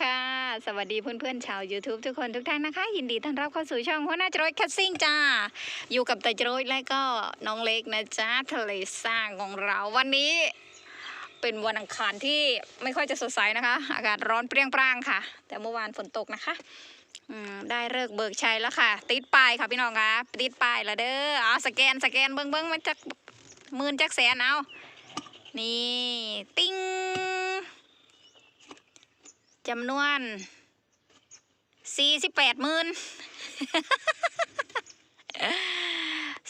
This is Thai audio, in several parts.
ค่ะ สวัสดีเพื่อนๆชาว YouTube ทุกคนทุกท่านนะคะ ยินดีต้อนรับเข้าสู่ช่องหัวหน้าจรอยคัสซิ่งจ้า อยู่กับต่จรอยและก็น้องเล็กนะจ๊ะทะเลสร้างของเราวันนี้ เป็นวันอังคารที่ไม่ค่อยจะสดใสนะคะ อากาศร้อนเปรี้ยงปร้างค่ะ แต่เมื่อวานฝนตกนะคะได้เลิกเบิกชัยแล้วค่ะ ติดป้ายค่ะพี่น้องคะติดป้ายแล้วเด้อเอาสแกนสแกนเบิ้งเบิ้งมันจะหมื่นจักแสนเอานี่ ติ้ง จำนวนสี่สิบแปดหมื่น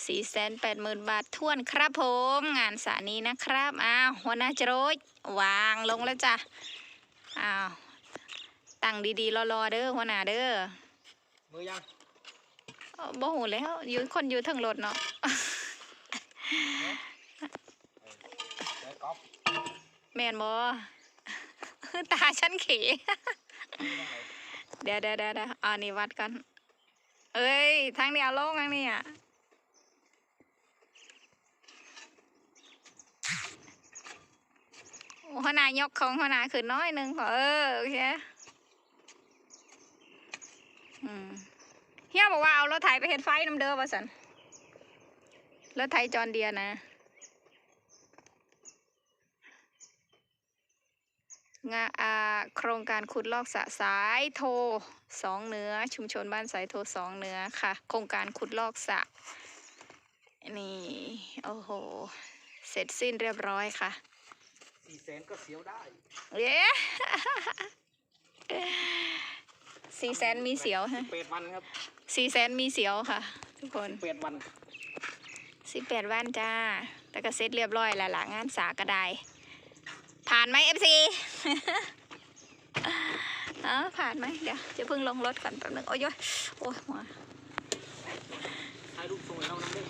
สี่แสนแปดหมื่นบาททวนครับผม งานสานี้นะครับอ้าวหัวหน้าจรดวางลงแล้วจ้ะอ้าวตั้งดีๆรอๆเด้อหัวหน้าเด้อมือยังเอ้าบ่หูแล้วอยู่คนอยู่เทั้งรถเนาะเดี๋ยวก๊อ ฟแม่นบ่ตาฉันขเดี๋ยวเดี๋ยวเดี๋ยวเดี๋ยวอันนี้วัดกัน เอ้ยทางนี้เอาลงทางนี้อะหัวหน้ายกของหัวหน้าขึ้นน้อยหนึงขอเออโอเคอืมเฮียบอกว่าเอารถไถไปเห็ดไฟน้ำเด้อว่าสันรถไถจอนเดียนะ งาอาโครงการขุดลอกสระสายโทสองเหนือชุมชนบ้านสายโทสองเหนือค่ะ โครงการขุดลอกสระนี่ โอ้โห เสร็จสิ้นเรียบร้อยค่ะสี่แสนก็เสียวได้เย้สี่แสนมีเสียวฮะแปดวันครับสี่แสนมีเสียวค่ะ ทุกคนแปดวันสิบแปดวันจ้า แต่ก็เสร็จเรียบร้อยแล้วล่ะงานสากระได ผ่านไหมเอฟซีเออผ่านไหมเดี๋ยวจะเพิ่งลงรถก่อนแป๊บนึงโอ้ยโอ้ยหัวถ่ายรูปส่งให้เรานั่นด้วย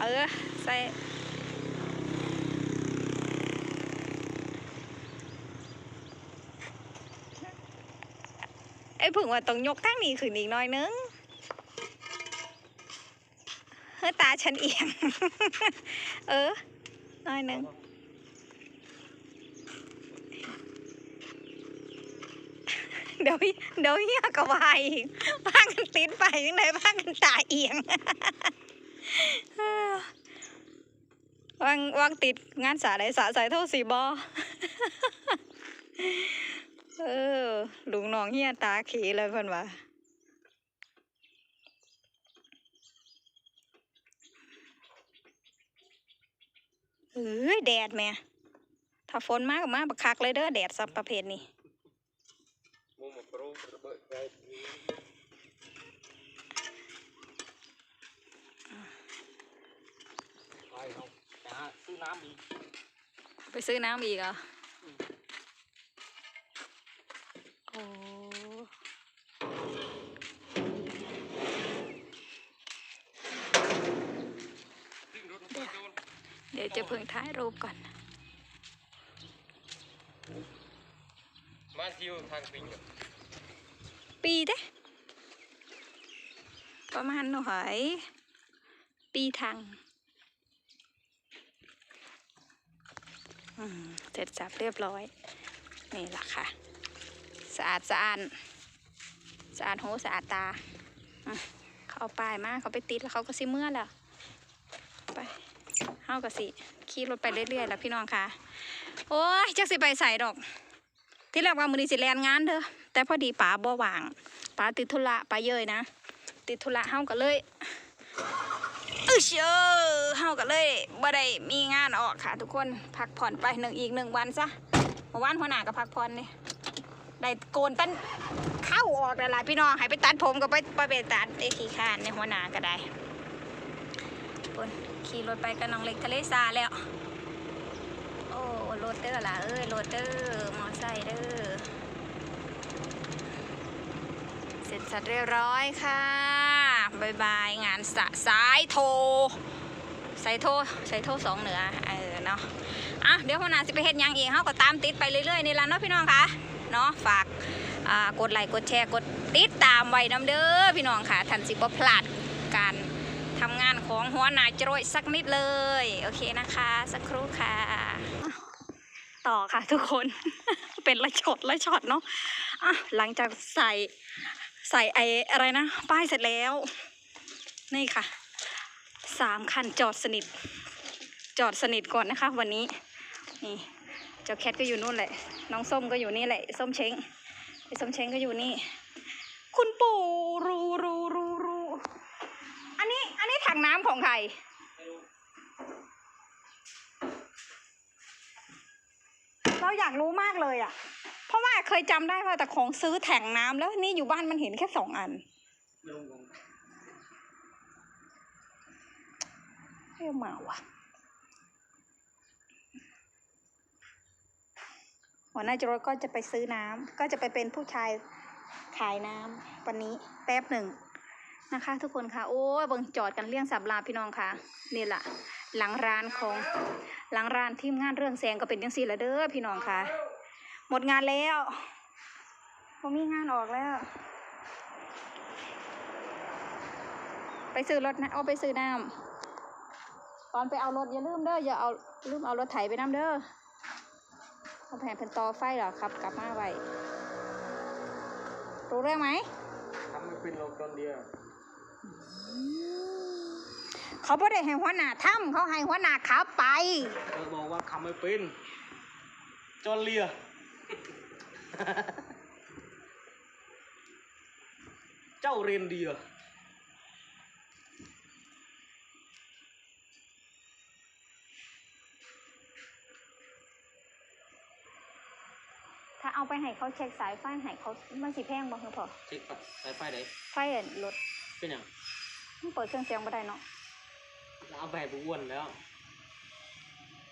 เออใส่ไอ้ผึ่งว่าต้องยกทั้งนี้ขึ้นอีกหน้อยนึงเฮ้ตาฉันเอียง เออ น้อยนึง เดี๋ยวเดี๋ยวเฮียก็วายอีกพากันติดไปยังไงพากันตาเอียงวางวางติดงานสาไดสาใส่เท่าสีบอเออลุงน้องเฮียตาขีเลยเพิ่นว่าเอ้ยแดดแม่ถ้าฝนมากก็มากบักคักเลยเด้อแดดสับประเภทนี้ มุมโปรระเบิดไไป เอาไปหาซื้อน้ำอีกไปซื้อน้ำอีกเหรอโอ้ขึ้นรถมาโดนเดี๋ยวจะเพิ่งถ่ายรูปก่อน มาทิวทางปิงกับปีเด้ ประมาณหน่อย ปีทางอืม เสร็จสับเรียบร้อย นี่แหละค่ะ สะอาดสะอาดสะอาดหูสะอาดตาเขาเอาป้ายมาเขาไปติดแล้วเขาก็สิเมื่อแล้วไปเฮาก็สิขี่รถไปเรื่อยๆแล้วพี่น้องค่ะโอ้ยจักสิไปใส่ดอก ที่แรกว่ามือนี้สิแลนงานเด้อแต่พอดีป๋าบ่ว่างป๋าติดธุระป๋าเยยนะ ติดธุระเฮาก็เลย อึเชอเฮาก็เลยบ่ได้มีงานออกค่ะ ทุกคนพักผ่อนไปหนึ่งอีกหนึ่งวันซะเมื่อวานหัวหน้าก็พักผ่อนนี่ได้โกนต้นเข้าออกแล้วล่ะพี่น้องให้ไปตัดผมก็ไปไปไปตัดไอ้ขี้ข้านในหัวหน้าก็ได้คนขี่รถไปกับน้องเล็กทะเลซาแล้ว โอ้รถเดอร์ล่ะเอ้ยรถเดอร์มอไซค์เดอร์เสร็จสัดเรียบร้อยค่ะ บายบายงานสะสายโทสายโทสายโทสองเหนือเออเนาะอะเดี๋ยวหัวหน้าสิไปเฮ็ดยังอีกเฮาก็ตามติดไปเรื่อยๆนี่ละเนาะพี่น้องคะเนาะฝากกดไลค์กดแชร์กดติดตามไว้น้ำเด้อพี่น้องค่ะทันสิบ่พลาดการทำงานของหัวหน้าจรวยสักนิดเลย โอเคนะคะ สักครู่ค่ะ ต่อค่ะทุกคนเป็นละช็อตละช็อตเนาะอะหลังจากใส่ ใส่ไออะไรนะ ป้ายเสร็จแล้ว นี่ค่ะสามคันจอดสนิท จอดสนิทก่อนนะคะ วันนี้นี่เจ้าแคทก็อยู่นู่นแหละ น้องส้มก็อยู่นี่แหละ ส้มเช้งไอ้ส้มเช้งก็อยู่นี่ คุณปู่รูรูรูรูอันนี้อันนี้ถังน้ำของใคร เราอยากรู้มากเลยอะ่ะ เพราะว่าเคยจำได้ว่าแต่ของซื้อแถังน้ำแล้วนี่อยู่บ้านมันเห็นแค่สองอันไม่รู้ผมเรียมาว่ะหัวหน้าจรถก็จะไปซื้อน้ำก็จะไปเป็นผู้ชายขายน้ำวันนี้แป๊บหนึ่ง นะคะ ทุกคนค่ะ โอ้ยเบิ่งจอดกันเลี่ยงสับลาพี่น้องค่ะ นี่แหละหลังร้านของหลังร้านทีมงานเรื่องแสงก็เป็นยังสี่ละเด้อพี่น้องค่ะ หมดงานแล้วผมมีงานออกแล้ว ไปซื้อรถนะเอาไปซื้อน้ำตอนไปเอารถอย่าลืมเด้ออย่าเอาลืมเอารถไถไปน้ำเด้อเขาแผ่นเป็นตอไฟเหรอครับ กลับมาไว้รู้เรื่องไหมทำไม่เป็นโลกตอนเดียว เขาบ่ได้ให้หัวหน้าถ้ำเขาให้หัวหน้าขับไปเออบอกว่าทำไม่เป็นจนเลีย เจ้าเรียนเดียถ้าเอาไปให้เขาเช็คสายไฟให้เขามันสิแพงบ่คือพอเช็คปัดสายไฟไหน ไฟเห็นรถ เป็นอย่างมันเปิดเครื่องเสียงบ่ได้เนาะเอาไปให้ผู้อ้วนแล้ว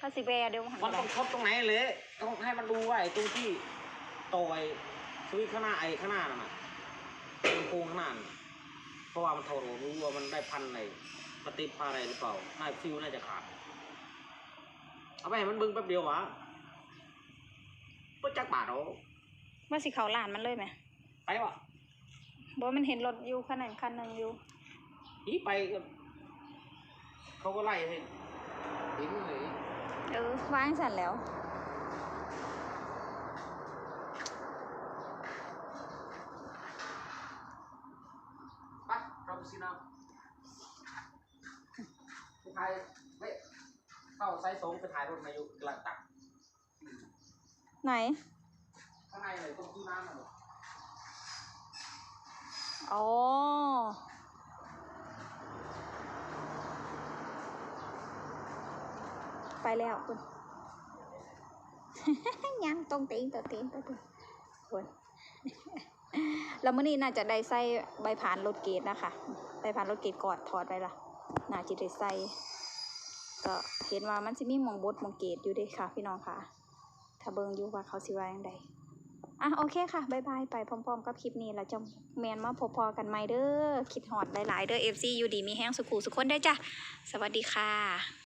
ก็สิแวเดี๋ยวหันมันไปต้องทดตรงไหนเลยต้องให้มันดูว่าไอ้ตรงที่ต่อไอ้สวิตช์ข้างหน้าไอ้ข้างหน้านั่นน่ะลำโพงข้างหน้าน่ะเพราะว่ามันถอดออกรู้ว่ามันได้พันอะไรปฏิภาอะไรหรือเปล่าน่าฟิวน่าจะขาดเอาไปให้มันเบิ้งแป๊บเดียววะก็จักบาทเอาว่าสิเขาลานมันเลยไหมไปวะ บ่มันเห็นรถอยู่คันนั้นคันหนึงอยู่นี่ไปก็เขาก็ไล่ให้ทิ้งเลยเออวางสั่นแล้ว ไปเราไปซื้อน้ำไปถ่ายเฮ้ยเข้าไซส์สองไปถ่ายรถนายกกำลังตักไหน ข้างในเลยต้องซื้อน้ำน่ะลูก อ๋อ ไปแล้วคุณยังตรงตีนตัวตีนตัวตีนคุณแล้วมื้อนี้น่าจะได้ใส่ใบผ่านรถเกตนะคะ ใบผ่านรถเกตกอดถอดไปละน่าจะได้ใส่ก็เห็นว่ามันสิมีมองบดมองเกตอยู่ด้วยค่ะ พี่น้องค่ะ ถ้าเบิงอยู่ว่าเขาสิว่าอย่างใด อะโอเคค่ะบายบายไปพร้อมๆกับคลิปนี้แล้วจะแมนมาพบพอกันไหมเด้อคิดหอดหลายๆเด้อเอฟซีอยู่ดีมีแห้งสุขูสุขคนได้จ้ะ สวัสดีค่ะ